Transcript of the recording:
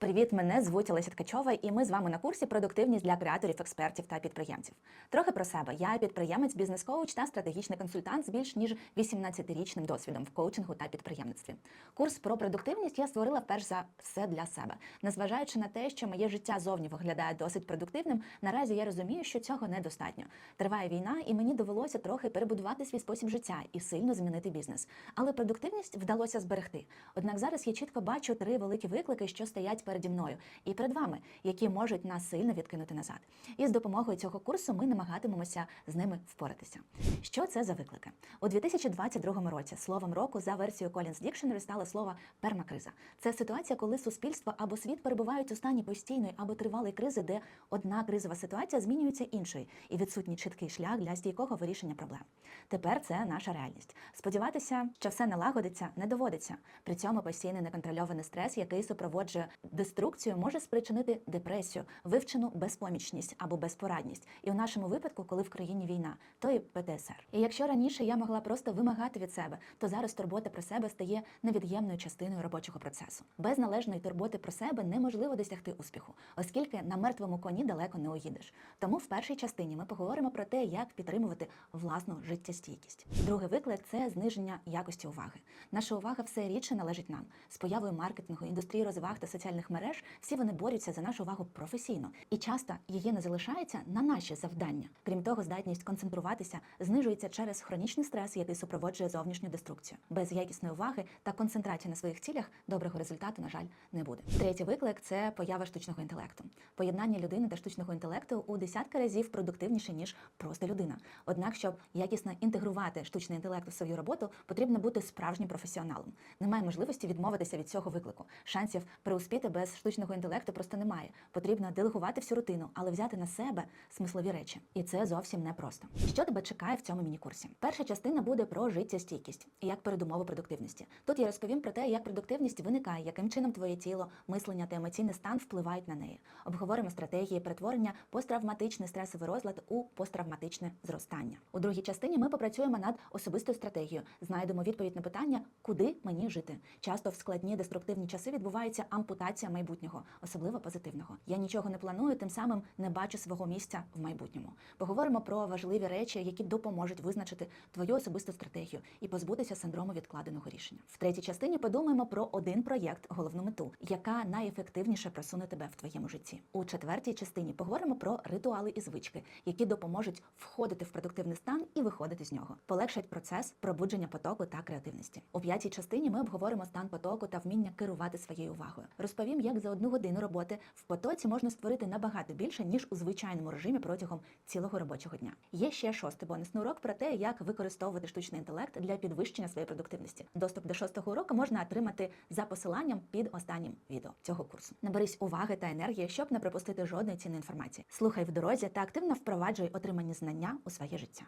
Привіт, мене звуть Олеся Ткачова, і ми з вами на курсі продуктивність для креаторів, експертів та підприємців. Трохи про себе. Я підприємець, бізнес-коуч та стратегічний консультант з більш ніж 18-річним досвідом в коучингу та підприємництві. Курс про продуктивність я створила перш за все для себе. Незважаючи на те, що моє життя зовні виглядає досить продуктивним, наразі я розумію, що цього недостатньо. Триває війна, і мені довелося трохи перебудувати свій спосіб життя і сильно змінити бізнес. Але продуктивність вдалося зберегти. Однак зараз я чітко бачу три великі виклики, що стоять переді мною і перед вами, які можуть нас сильно відкинути назад. І з допомогою цього курсу ми намагатимемося з ними впоратися. Що це за виклики? У 2022 році словом року за версією Collins Dictionary стало слово пермакриза. Це ситуація, коли суспільство або світ перебувають у стані постійної або тривалої кризи, де одна кризова ситуація змінюється іншою, і відсутній чіткий шлях для стійкого вирішення проблем. Тепер це наша реальність. Сподіватися, що все налагодиться, не доводиться. При цьому постійний неконтрольований стрес, який супроводжує деструкцію, може спричинити депресію, вивчену безпомічність або безпорадність. І у нашому випадку, коли в країні війна, то і ПТСР. І якщо раніше я могла просто вимагати від себе, то зараз турбота про себе стає невід'ємною частиною робочого процесу. Без належної турботи про себе неможливо досягти успіху, оскільки на мертвому коні далеко не уїдеш. Тому в першій частині ми поговоримо про те, як підтримувати власну життєстійкість. Другий виклик це зниження якості уваги. Наша увага все рідше належить нам. З появою маркетингу, індустрії розваг та соціальних мереж всі вони борються за нашу увагу професійно, і часто її не залишається на наші завдання. Крім того, здатність концентруватися знижується через хронічний стрес, який супроводжує зовнішню деструкцію. Без якісної уваги та концентрації на своїх цілях доброго результату, на жаль, не буде. Третій виклик це поява штучного інтелекту. Поєднання людини та штучного інтелекту у десятки разів продуктивніше ніж просто людина. Однак, щоб якісно інтегрувати штучний інтелект у свою роботу, потрібно бути справжнім професіоналом. Немає можливості відмовитися від цього виклику. Шансів преуспіти без штучного інтелекту просто немає. Потрібно делегувати всю рутину, але взяти на себе смислові речі. І це зовсім непросто. Що тебе чекає в цьому міні-курсі? Перша частина буде про життєстійкість і як передумову продуктивності. Тут я розповім про те, як продуктивність виникає, яким чином твоє тіло, мислення та емоційний стан впливають на неї. Обговоримо стратегії перетворення посттравматичний стресовий розлад у посттравматичне зростання. У другій частині ми попрацюємо над особистою стратегією, знайдемо відповідь на питання, куди мені жити. Часто в складні деструктивні часи відбувається ампутація майбутнього, особливо позитивного. Я нічого не планую, тим самим не бачу свого місця в майбутньому. Поговоримо про важливі речі, які допоможуть визначити твою особисту стратегію і позбутися синдрому відкладеного рішення. В третій частині подумаємо про один проєкт, головну мету, яка найефективніше просуне тебе в твоєму житті. У четвертій частині поговоримо про ритуали і звички, які допоможуть входити в продуктивний стан і виходити з нього, полегшать процес пробудження потоку та креативності. У п'ятій частині ми обговоримо стан потоку та вміння керувати своєю увагою. Розповім, як за одну годину роботи в потоці можна створити набагато більше ніж у звичайному режимі протягом цілого робочого дня. Є ще шостий бонусний урок про те, як використовувати штучний інтелект для підвищення своєї продуктивності. Доступ до шостого уроку можна отримати за посиланням під останнім відео цього курсу. Наберись уваги та енергії, щоб не пропустити жодної цінної інформації. Слухай в дорозі та активно впроваджуй отримані знання у своє життя.